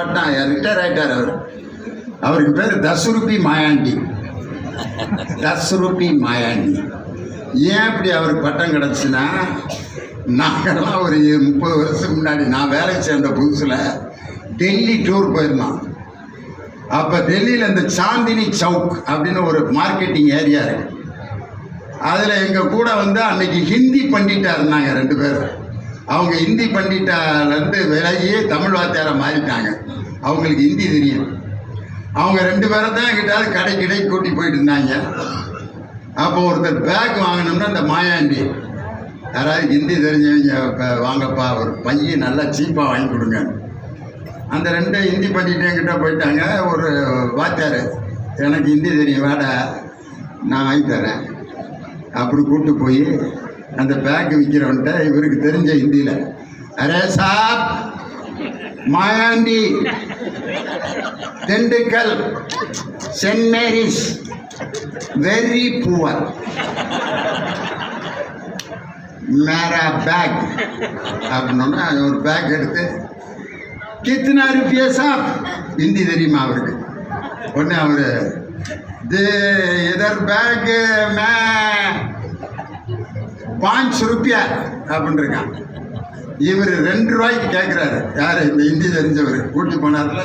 பட்டம் ரிட்டையர் ஆயிட்டார் அவர். அவருக்கு பேர் தசுருபி மாயாண்டி. தசுருபி மாயாண்டி. ஏன் இப்படி அவருக்கு பட்டம் கிடச்சுன்னா நாங்கள்லாம் ஒரு முப்பது வருஷத்துக்கு முன்னாடி நான் வேலைக்கு சேர்ந்த புதுசில் டெல்லி டூர் போயிருந்தோம் அப்போ டெல்லியில் இந்த சாந்தினி சவுக் அப்படின்னு ஒரு மார்க்கெட்டிங் ஏரியா இருக்கு. அதில் எங்கள் கூட வந்து அன்னைக்கு ஹிந்தி பண்டிட்டா இருந்தாங்க ரெண்டு பேரும். அவங்க ஹிந்தி பண்டிட்டாலேருந்து விலகி தமிழ் வாத்தியாரை மாறிட்டாங்க. அவங்களுக்கு ஹிந்தி தெரியும். அவங்க ரெண்டு பேரை தான் எங்கிட்டாவது கடை கிடை கூட்டி போயிட்டு இருந்தாங்க. அப்போ ஒருத்தர் பேக் வாங்கினோம்னா அந்த மாயாண்டி யாராவது ஹிந்தி தெரிஞ்சவங்க இப்போ வாங்கப்பா ஒரு பையன் நல்லா சீப்பாக வாங்கி கொடுங்க. அந்த ரெண்டு ஹிந்தி பண்ணிட்டு என்கிட்ட போயிட்டாங்க. ஒரு வாத்தியார் எனக்கு ஹிந்தி தெரியும் வாடா நான் வாங்கி தரேன். அப்படி கூப்பிட்டு போய் அந்த பேங்க் விற்கிறவன்ட்ட இவருக்கு தெரிஞ்ச ஹிந்தியில் அரே சாப் Mayandi Dindigul saint Mary's very poor. மேரா பேக் அப்படின்னோன்னா ஒரு பேக் எடுத்து கித்தனா ருப்பியா சாப். ஹிந்தி தெரியுமா அவருக்கு? ஒன்று அவர் இது இதர் பேக் மே பாஞ்ச் ருப்பியா அப்படின்னு இருக்கான் இவர் ரெண்டு ரூபாய்க்கு கேட்குறாரு யார்? இந்த ஹிந்தி தெரிஞ்சவர். கூட்டி போனார்ல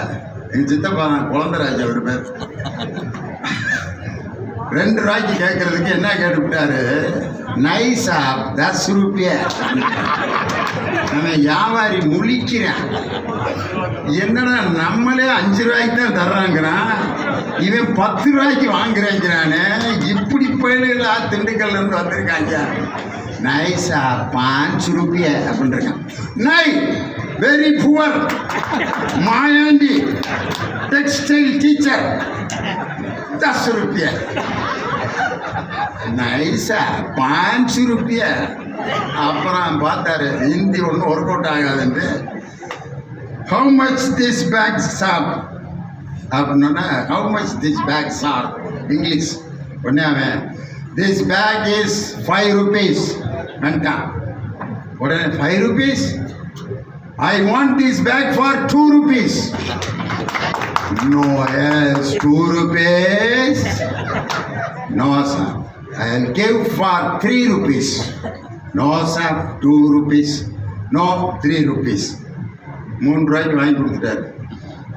எங்கள் சித்தப்பா குழந்தராஜ் அவர் பேர். ரெண்டு ரூபாய்க்கு கேட்கறதுக்கு என்ன கேட்டுவிட்டாரு? நைசா தஸ் ரூபியா நம்ம வியாபாரி முழிக்கிறேன். என்னடா நம்மளே அஞ்சு ரூபாய்க்கு தான் தர்றாங்கிறான். இவன் பத்து ரூபாய்க்கு வாங்குறேங்கிறானே. இப்படி போயிடுங்களா திண்டுக்கல்ல இருந்து வந்திருக்காங்க. நைஸா பாஞ்சு ரூபியா அப்படின்றான் நை very poor Mayandi textile teacher दस रुपया நைஸா பாஞ்சு ருப்பியா அப்புறம் பார்த்தாரு ஹிந்தி ஒன்றும் ஒர்க் அவுட் ஆகாதுன்ட்டு ஹவு மச் திஸ் பேக் சாப் அப்படின்னா ஹவு மச் திஸ் பேக் சாப் இங்கிலீஷ் உடனே அவன் this bag is five rupees வந்துட்டான் உடனே five rupees I want this bag for two rupees No, yes, two rupees. No, sir. I'll give for three rupees. No, sir, two rupees. No, three rupees. மூணு ரூபாய்க்கு வாங்கி கொடுத்துட்டாரு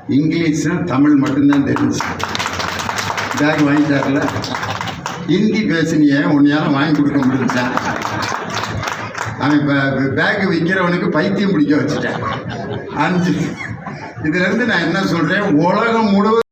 இங்கிலீஷும் தமிழ் மட்டும்தான் தெரிஞ்சு back வாங்கிட்டார்ல Hindi பேசுனிய உன்னையால வாங்கி கொடுக்க முடிஞ்சா அவன் பேக் விற்கிறவனுக்கு பைத்தியம் பிடிக்க வச்சுட்டேன். அஞ்சு. இதுலேருந்து நான் என்ன சொல்கிறேன் உலகம் முழுவதும்